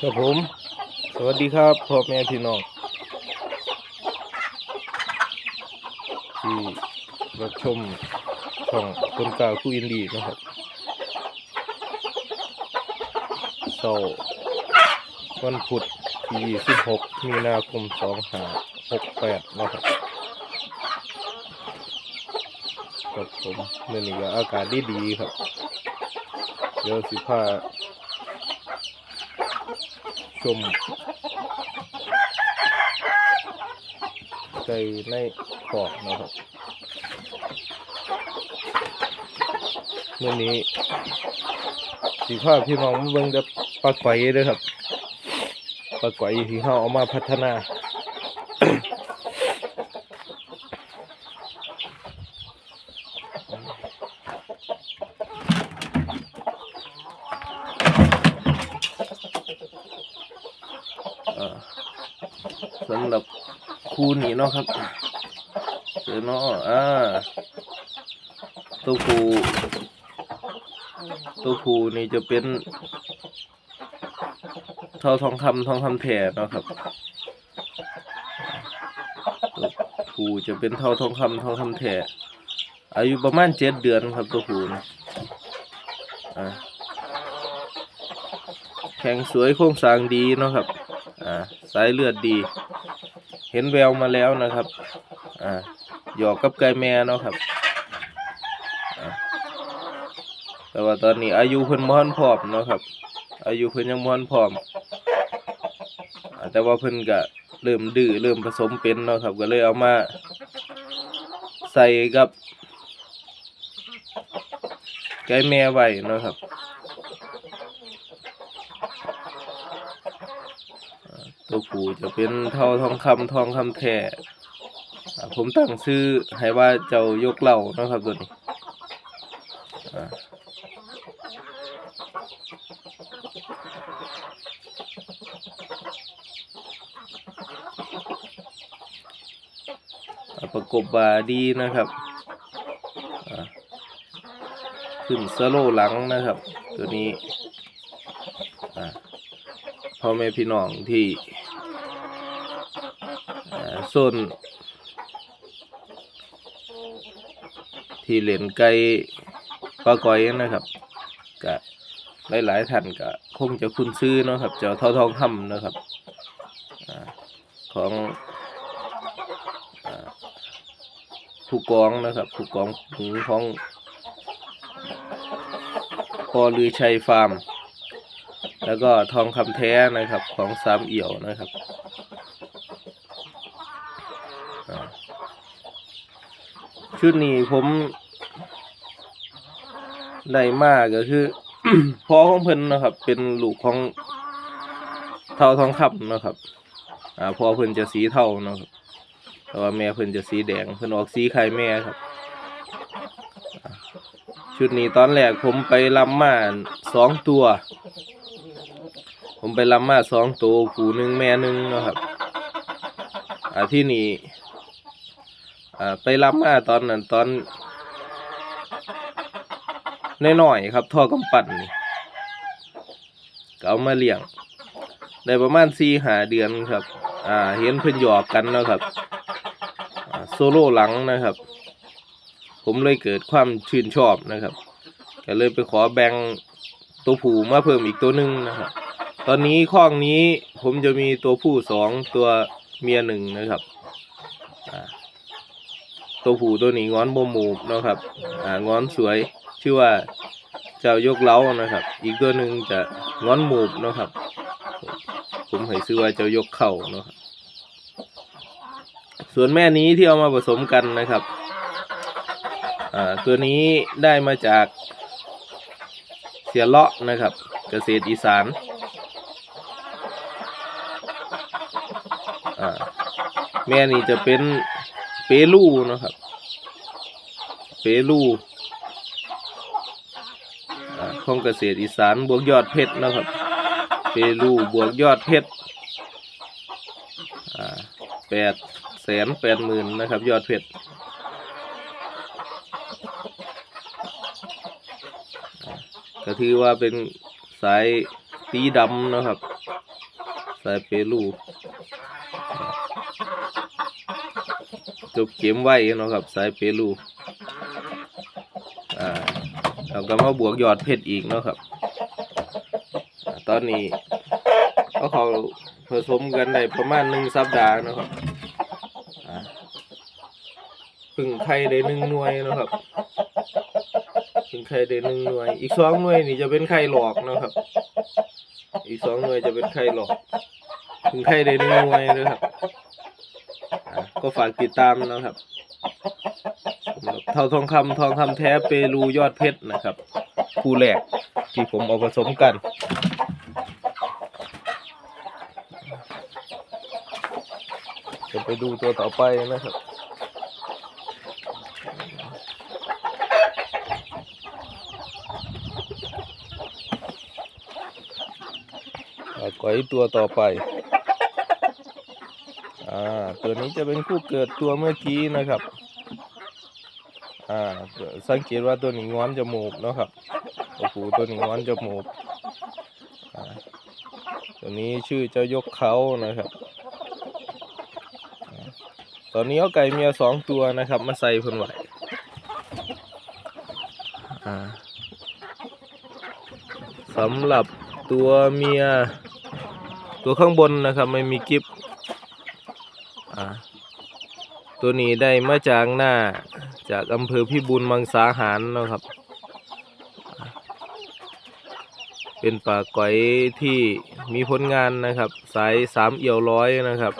ครับผม สวัสดีครับพ่อแม่พี่น้องที่รับชมช่องคนกล่าวคู่อินดีนะครับเสาร์วันพุธที่26มีนาคม 2568 นะครับครับผมเมื่อนี้ก็อากาศดีดีครับ เดี๋ยวสิพา ชมใจในขอบนะครับเมื่อนี้สีภาพี่น้องมาเบิ่งจะปลาไก่เด้วยครับปลาไก่ที่เขาเอามาพัฒนา เอ่อสำหรับคูนี้ เนาะครับเดี๋ยวเนาะอ่าตัวคูตัวคูนี่จะเป็นเท่าทองคำทองคำแถ่เนาะครับตัวคูจะเป็นเท่าทองคำทองคำแถ่อายุประมาณเจ็ดเดือนครับตัวคูนะอ่าแข็งสวยโครงสร้างดีเนาะครับ อ่า สายเลือดดี ห็นแววมาแล้วนะครับ อ่า หยอกกับไก่แม่เนาะครับ แต่ว่าตอนนี้อายุเพิ่นบ่ทันพร้อมเนาะครับ อายุเพิ่นยังบ่ทันพร้อมอแต่ว่าเพิ่นก็เริ่มดื้อเริ่มผสมเป็นเนาะครับ ก็เลยเอามา ใส่กับไก่แม่ไว้เนาะครับ ตัวผู้จะเป็นเท่าทองคำทองคำแท้ผมตั้งชื่อให้ว่าเจ้ายกเหล่านะครับตัวนี้ประกบบาดีนะครับขึ้นสโลหลังนะครับ ตัวนี้พ่อแม่พี่น้องที่ เอ่อส้นที่เล่นไก่ปลาก้อยนะครับก็หลายๆท่านก็คงจะคุ้นซื้อเนาะครับเจ้าเท่าทองคำนะครับอของอผู้กองนะครับผู้กองหงของพอลือชัยฟาร์ม แล้วก็ทองคำแท้นะครับของสามเอี่ยวนะครับอ่า ชุดนี้ผมได้มากก็คือพ่อของเพิ่นนะครับ เป็นลูกของเท่าทองคำนะครับ อ่าพ่อเพิ่นจะสีเท่านะครับแต่ว่าแม่เพิ่นจะสีแดงเพิ่นออกสีไข่แม่ครับ ชุดนี้ตอนแรกผมไปลำมาสองตัว ผมไปรับมาสองตัวผูหนึ่งแม่หนึ่งนะครับ อ่าที่นี่ ไปรับมาตอนนั้นตอนน้อยๆครับท่อกำปั่นนี่ก็เอามาเลี้ยงได้ประมาณสี่หาเดือนครับ อ่า เห็นเพิ่นหยอกกันนะครับโซโล่หลังนะครับ ผมเลยเกิดความชื่นชอบนะครับ ก็เลยไปขอแบ่งตัวผูมาเพิ่มอีกตัวหนึ่งนะครับ ตอนนี้ข้องนี้ผมจะมีตัวผู้สองตัวเมียหนึ่งนะครับ ตัวผู้ตัวนี้งอนโบมูบนะครับอ่างอนสวยชื่อว่าเจ้ายกเล้านะครับ อีกตัวหนึ่งจะงอนมูบนะครับ ผมให้ชื่อว่าเจ้ายกเข่านะครับส่วนแม่นี้ที่เอามาผสมกันนะครับอ่าตัวนี้ได้มาจากเสียเลาะนะครับ เกษตรอีสานอ่าแม่นี่จะเป็น เปรูนะครับ เปรูอ่าของเกษตรอีสานบวกยอดเพชรนะครับ เปรูบวกยอดเพชรแปดแสนแปดหมื่นนะครับ ยอดเพชรก็ถือว่าเป็นสายตีดำนะครับ สายเปรู จบเข็มไว้เนาะครับ สายเปรูอ่าเราก็มาบวกยอดเพชรอีกเนาะครับอตอนนี้ก็เขาผสมกันได้ประมาณหนึ่งสัปดาห์นะครับอ่าพึ่งไข่ได้หนึ่งหน่วยเนาะครับพึ่งไข่ได้หนึ่งหน่วย อีกสองหน่วยนี่จะเป็นไข่หลอกเนาะครับ อีกสองหน่วยจะเป็นไข่หลอกพึ่งไข่ได้หนึ่งหน่วยเลยครับ ก็ฝากติดตามนะครับเท่าทองคำทองคำแท้เปรูยอดเพชรนะครับ คู่แรกที่ผมเอาผสมกัน จะไปดูตัวต่อไปนะครับก้อยตัวต่อไป อ่าตัวนี้จะเป็นคู่เกิดตัวเมื่อกี้นะครับอ่าสังเกตว่าตัวนี้งอนจมูกเนาะครับโอ้โหตัวนี้งอนจมูกอ่าตัวนี้ชื่อเจ้ายกเขานะครับ ตอนนี้เอาไก่เมียสองตัวนะครับ มาใส่พนไหวอ่าสำหรับตัวเมียตัวข้างบนนะครับ ไม่มีกิฟอ่า ตัวนี้ได้มาจากหน้าจากอำเภอพิบูลมังสาหารนะครับ เป็นป่าก๋อยที่มีผลงานนะครับ สายสามเอี่ยวร้อยนะครับ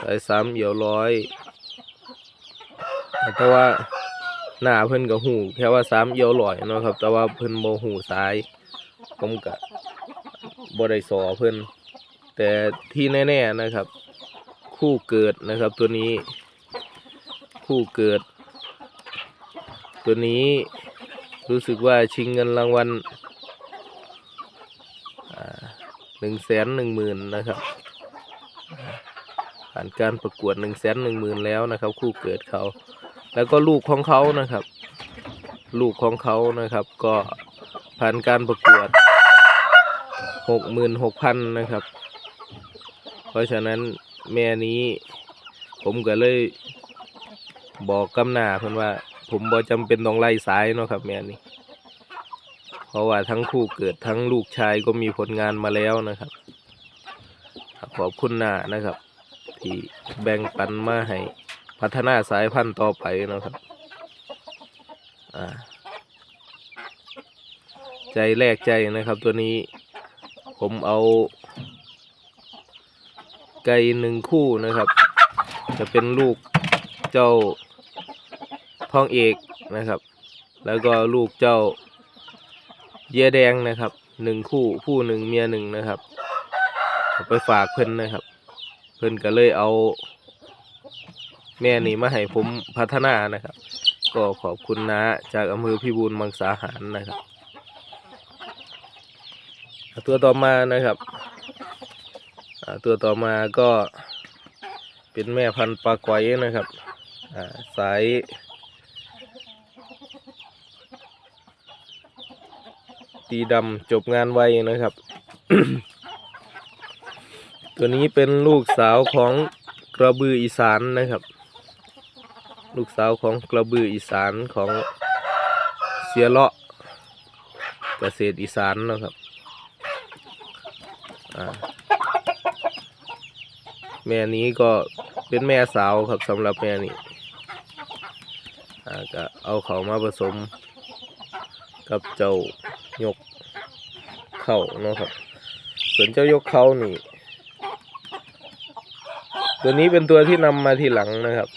สายสามเอี่ยวร้อยแต่ว่าหน้าเพิ่นกับหูแค่ว่าสามเอี่ยวร้อยนะครับ แต่ว่าเพิ่นโมหูสายผมกะบ่ได้สอเพิ่น แต่ที่แน่ ๆนะครับ คู่เกิดนะครับตัวนี้ คู่เกิด ตัวนี้รู้สึกว่าชิงเงินรางวัลหนึ่งแสนหนึ่งหมื่นนะครับผ่านการประกวดหนึ่งแสนหนึ่งหมื่นแล้วนะครับ คู่เกิดเขา แล้วก็ลูกของเขานะครับ ลูกของเขานะครับ ก็ผ่านการประกวดหกหมื่นหกพันนะครับ เพราะฉะนั้นแม่นี้ ผมก็เลยบอกกำหนาเพิ่นว่า ผมบ่จำเป็นต้องไล่สายเนาะครับ แม่นี้ เพราะว่าทั้งคู่เกิดทั้งลูกชายก็มีผลงานมาแล้วนะครับ ขอบคุณหน้านะครับ ที่แบ่งปันมาให้พัฒนาสายพันธุ์ต่อไปนะครับ อ่าใจแรกใจนะครับตัวนี้ผมเอา ไก่หนึ่งคู่นะครับ จะเป็นลูกเจ้าทองเอกนะครับ แล้วก็ลูกเจ้าเยียแดงนะครับหนึ่งคู่คู่หนึ่งเมียหนึ่งนะครับไปฝากเพิ่นนะครับ เพิ่นก็เลยเอา แม่นี่มาให้ผมพัฒนานะครับ ก็ขอบคุณนะจากอำเภอพิบูลมังสาหารนะครับ ตัวต่อมานะครับ ตัวต่อมาก็เป็นแม่พันธุ์ปลาก๋อยนะครับสายตีดำจบงานไวนะครับ ตัวนี้เป็นลูกสาวของกระบืออีสานนะครับ ลูกสาวของกระบืออีสานของเสียเลาะเกษตรอีสานนะครับอ่า ม่นี้ก็เป็นแม่สาวครับสำหรับแม่นี้ก็เอาเขามาผสม กับเจ้ายกเข้าเนาะครับ ส่วนเจ้ายกเขานี่ ตัวนี้เป็นตัวที่นำมาทีหลังนะครับ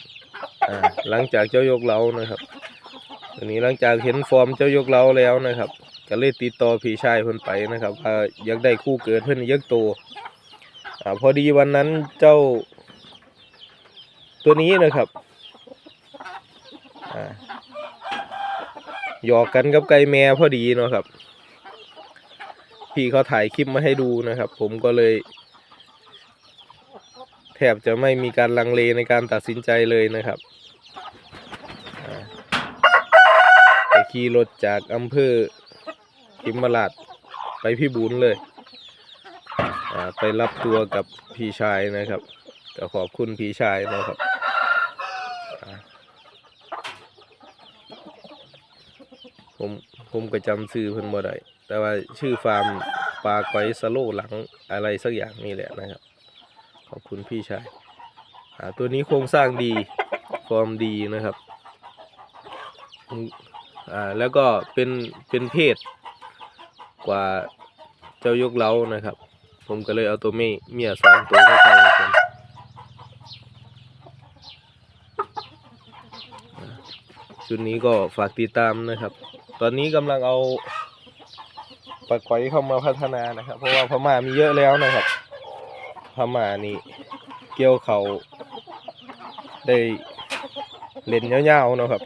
หลังจากเจ้ายกเล้านะครับ ตัวนี้หลังจากเห็นฟอร์มเจ้ายกเล้าแล้วนะครับ ก็เลยติดต่อพี่ชายเพิ่นไปนะครับว่าอยากได้คู่เกิดเพิ่นยากโต อ่าพอดีวันนั้นเจ้าตัวนี้นะครับอ่าหยอกกันกับไก่แม่พอดีเนาะครับ พี่เขาถ่ายคลิปมาให้ดูนะครับ ผมก็เลย แทบจะไม่มีการลังเลในการตัดสินใจเลยนะครับอ่าแต่คขี่รถจากอำเภอกิมมาลาดไปพี่บุญเลย ไปรับตัวกับพี่ชายนะครับก็ขอบคุณพี่ชายนะครับผมผมก็จำชื่อเพิ่นบ่ได้แต่ว่าชื่อฟาร์มปลาก้อยสโลหลังอะไรสักอย่างนี่แหละนะครับ ขอบคุณพี่ชายตัวนี้โครงสร้างดีฟอร์มดีนะครับอ่าแล้วก็เป็นเป็นเพศกว่าเจ้ายกเล้านะครับ ผมก็เลยเอาตัวเมียเมียสองตัวเข้าใส่กันชุดนี้ก็ฝากติดตามนะครับ ตอนนี้กำลังเอาปลาไก่เข้ามาพัฒนานะครับ เพราะว่าพม่ามีเยอะแล้วนะครับพม่านี่เกี่ยวเขาได้เล่นยาวๆนะครับ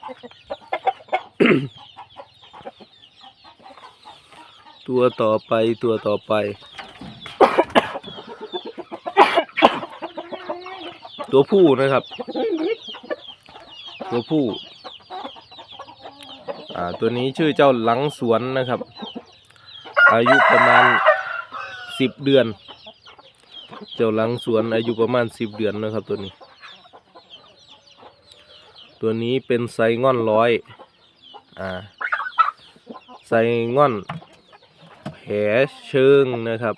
ตัวต่อไปตัวต่อไป ตัวผู้นะครับ ตัวผู้อ่าตัวนี้ชื่อเจ้าหลังสวนนะครับ อายุประมาณสิบเดือน เจ้าหลังสวนอายุประมาณสิบเดือนนะครับ ตัวนี้ ตัวนี้เป็นไซง่อนร้อยอ่าไซง่อนแผลเชิงนะครับ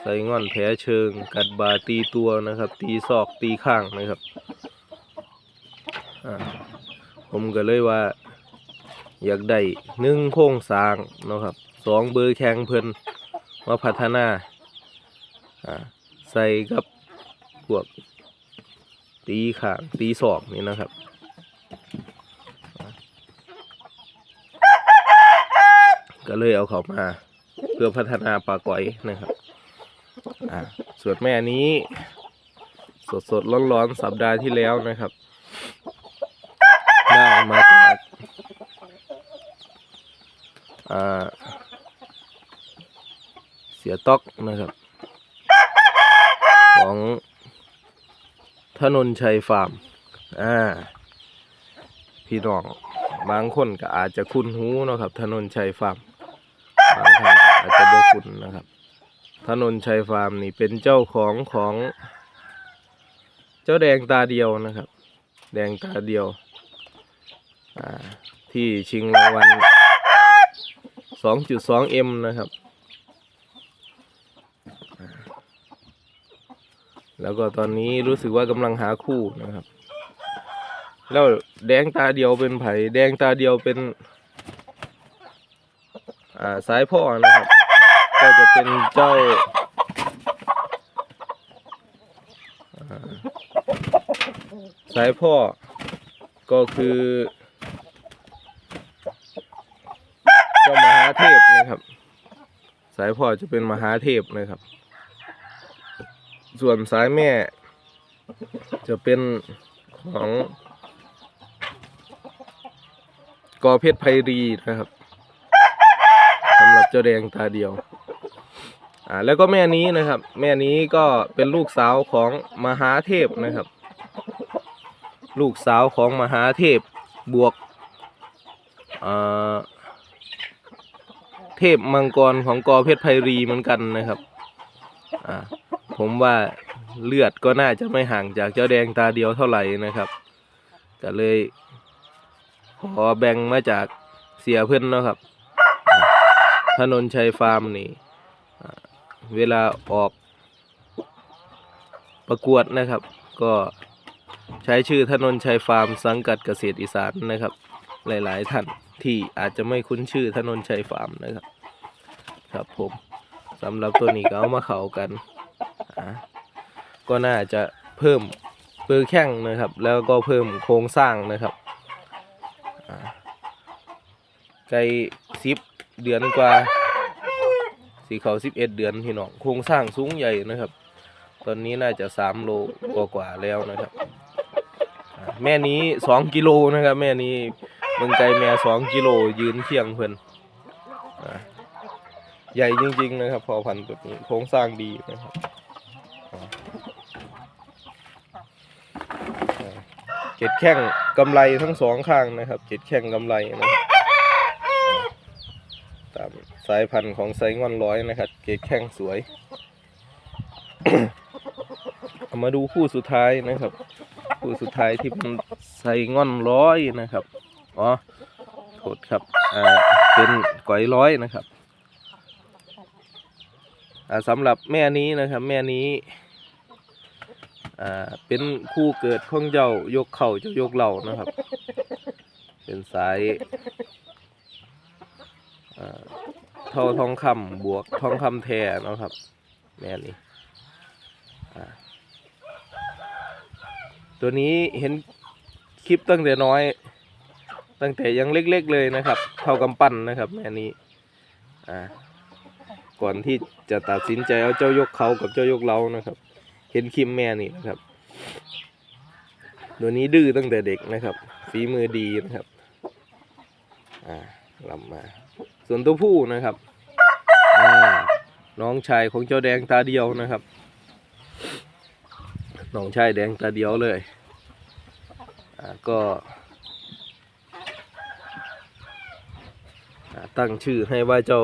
ไซง่อนแผลเชิง กัดบาตีตัวนะครับ ตีศอกตีข้างนะครับผมก็เลยว่า อยากได้หนึ่งโครงสร้างนะครับสองเบอร์แข่งเพิ่นมาพัฒนาใส่กับพวกตีข้างตีศอกนี่นะครับก็เลยเอาเขามา เพื่อพัฒนาปลาก๋อยนะครับ อ่าส่วนแม่นี้ สดสดร้อนร้อนสัปดาห์ที่แล้วนะครับ ได้มาจากอ่าเสียต๊อกนะครับ ของถนนชัยฟาร์มอ่าพี่น้องบางคนก็อาจจะคุ้นหูนะครับถนนชัยฟาร์มบางท่านก็อาจจะบ่คุ้นนะครับ ถนนชัยฟาร์มนี่เป็นเจ้าของของเจ้าแดงตาเดียวนะครับ แดงตาเดียว ที่ชิงรางวัล 2.2M นะครับ แล้วก็ตอนนี้รู้สึกว่ากำลังหาคู่นะครับ แล้วแดงตาเดียวเป็นไผ่แดงตาเดียวเป็นสายพ่อนะครับ ก็จะเป็นเจ้าสายพ่อก็คือเจ้ามหาเทพนะครับ สายพ่อจะเป็นมหาเทพนะครับ ส่วนสายแม่ จะเป็นของกอเพชรไพรีนะครับสำหรับเจ้าแดงตาเดียว อ่าแล้วก็แม่นี้นะครับ แม่นี้ก็เป็นลูกสาวของมหาเทพนะครับ ลูกสาวของมหาเทพบวกเทพมังกรของกอเพชรไพรีเหมือนกันนะครับอ่าผมว่าเลือดก็น่าจะไม่ห่างจากเจ้าแดงตาเดียวเท่าไหร่นะครับ ก็เลยขอแบ่งมาจากเสียเพื่อนนะครับ ถนนชัยฟาร์มนี่ เวลาออกประกวดนะครับ ก็ใช้ชื่อถนนชัยฟาร์มสังกัดเกษตรอีสานนะครับ หลายๆท่านที่อาจจะไม่คุ้นชื่อถนนชัยฟาร์มนะครับ ครับผมสำหรับตัวนี้ก็เอามาเขากันก็น่าจะเพิ่มเปอร์แข้งนะครับ แล้วก็เพิ่มโครงสร้างนะครับไก่สิบเดือนกว่า สีเขาสิบเอ็ดเดือนพี่น้องโครงสร้างสูงใหญ่นะครับ ตอนนี้น่าจะสามโลกว่าๆแล้วนะครับแม่นี้สองกิโลนะครับ แม่นี้เมืองไก่แม่สองกิโลยืนเที่ยงเพิ่นอใหญ่จริง ๆ นะครับพอพันตัวนี้โครงสร้างดีนะครับเจ็ดแข้งกำไรทั้งสองข้างนะครับเจ็ดแข้งกำไรนะครับ สายพันธุ์ของไซงอนร้อยนะครับ เกรดแข้งสวย มาดูคู่สุดท้ายนะครับ คู่สุดท้ายที่เป็นไซงอนร้อยนะครับ อ๋อโทษครับ อ่า เป็นก๋อยร้อยนะครับ อ่าสำหรับแม่นี้นะครับ แม่นี้ อ่า เป็นคู่เกิดของเจ้ายกเข่าเจ้ายกเหล่านะครับ เป็นสาย อ่า เท่าทองคำบวกทองคำแท้เนาะครับ แม่นี้อ่ตัวนี้เห็นคลิปตั้งแต่น้อย ตั้งแต่ยังเล็กๆเลยนะครับ เท่ากำปั้นนะครับแม่นี้อ่าก่อนที่จะตัดสินใจเอาเจ้ายกเขากับเจ้ายกเรานะครับ เห็นคลิปแม่นี่นะครับ ตัวนี้ดื้อตั้งแต่เด็กนะครับฝีมือดีนะครับ อ่าลำมา ส่วนตัวผู้นะครับน้องชายของเจ้าแดงตาเดียวนะครับน้องชายแดงตาเดียวเลยก็ตั้งชื่อให้ว่าเจ้า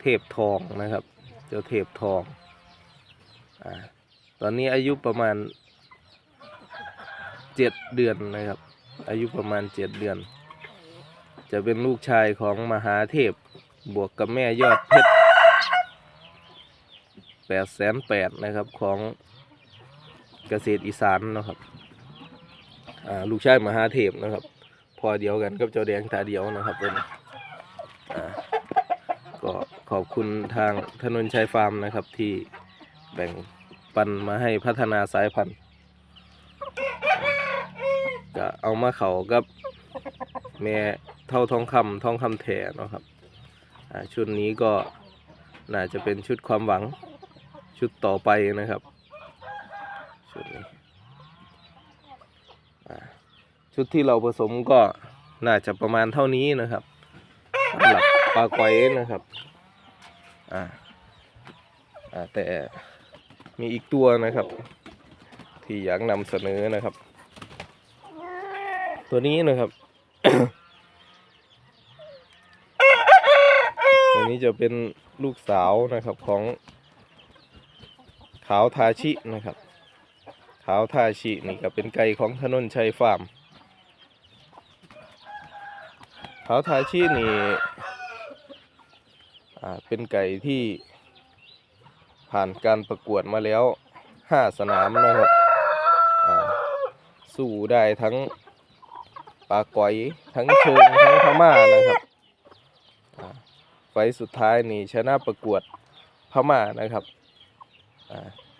เทพทองนะครับ เจ้าเทพทองอตอนนี้อายุประมาณ เจ็ดเดือนนะครับ อายุประมาณเจ็ดเดือน จะเป็นลูกชายของมหาเทพบวกกับแม่ยอดเพชรแปดแสนแปดนะครับของเกษตรอีสานนะครับลูกชายมหาเทพนะครับ พอเดียวกันกับเจ้าแดงตาเดียวนะครับเป็นก็ขอบคุณทางถนนชัยฟาร์มนะครับที่แบ่งปันมาให้พัฒนาสายพันธุ์ ก็เอามาเขากับแม่เท่าทองคำทองคำแถเนาะครับชุดนี้ก็น่าจะเป็นชุดความหวังชุดต่อไปนะครับชุดนี้ชุดที่เราผสมก็น่าจะประมาณเท่านี้นะครับสำหรับปลาก๋อยนะครับอ่าอ่าแต่มีอีกตัวนะครับ ที่อยากนำเสนอนะครับ ตัวนี้นะครับ ตัวนี้จะเป็นลูกสาวนะครับของขาวทาชินะครับ ขาวทาชินี่ก็เป็นไก่ของถนนชัยฟาร์ม ขาวทาชินี่เป็นไก่ที่ผ่านการประกวดมาแล้วห้าสนามนะครับสู้ได้ทั้ง ปลาก๋อยทั้งเชิงทั้งพม่านะครับไฟสุดท้ายนี่ชนะประกวดพม่านะครับ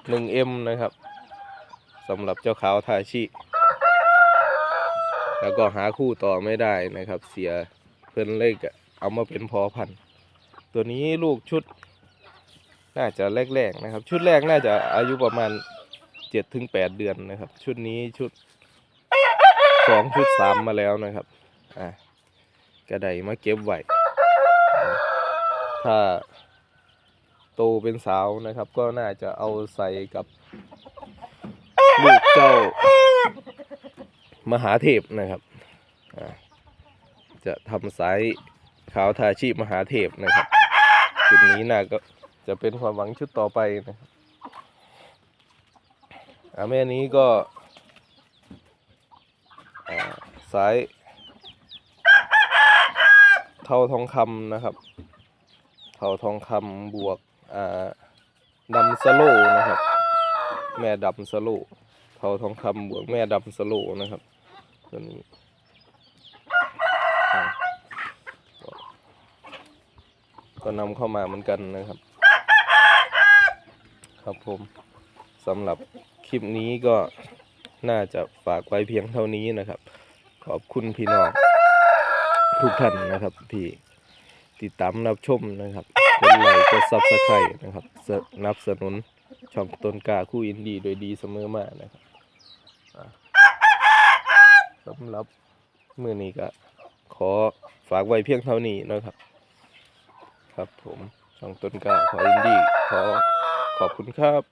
หนึ่งเอ็มนะครับสำหรับเจ้าขาวทาชิ แล้วก็หาคู่ต่อไม่ได้นะครับ เสียเพื่อนเล็กเอามาเป็นพอพัน ตัวนี้ลูกชุด น่าจะแรกๆนะครับ ชุดแรกน่าจะอายุประมาณเจ็ดถึงแปดเดือนนะครับ ชุดนี้ชุด สองชุดสามมาแล้วนะครับ อ่ากระไดมาเก็บไว้ถ้าโตเป็นสาวนะครับ ก็น่าจะเอาใส่กับลูกเจ้ามหาเทพนะครับจะทำสายขาวทาชีพมหาเทพนะครับชุดนี้น่าก็จะเป็นความหวังชุดต่อไปนะครับอาแม่นี้ก็ สาย เท่าทองคำนะครับ เท่าทองคำบวกอ่าดำสโลนะครับ แม่ดำสโลเท่าทองคำบวกแม่ดำสโลนะครับตัวนี้ก็นำเข้ามาเหมือนกันนะครับ ครับผมสำหรับคลิปนี้ก็น่าจะฝากไว้เพียงเท่านี้นะครับ ขอบคุณพี่น้องทุกท่านนะครับ ที่ติดตามรับชมนะครับกดไลค์กดซับสไครต์นะครับสนับสนุนช่องต้นกาคู่อินดีโดยดีเสมอมานะครับสำหรับมือนี้ก็ขอฝากไว้เพียงเท่านี้นะครับ ครับผมช่องต้นกาขออินดี้ขอขอบคุณครับ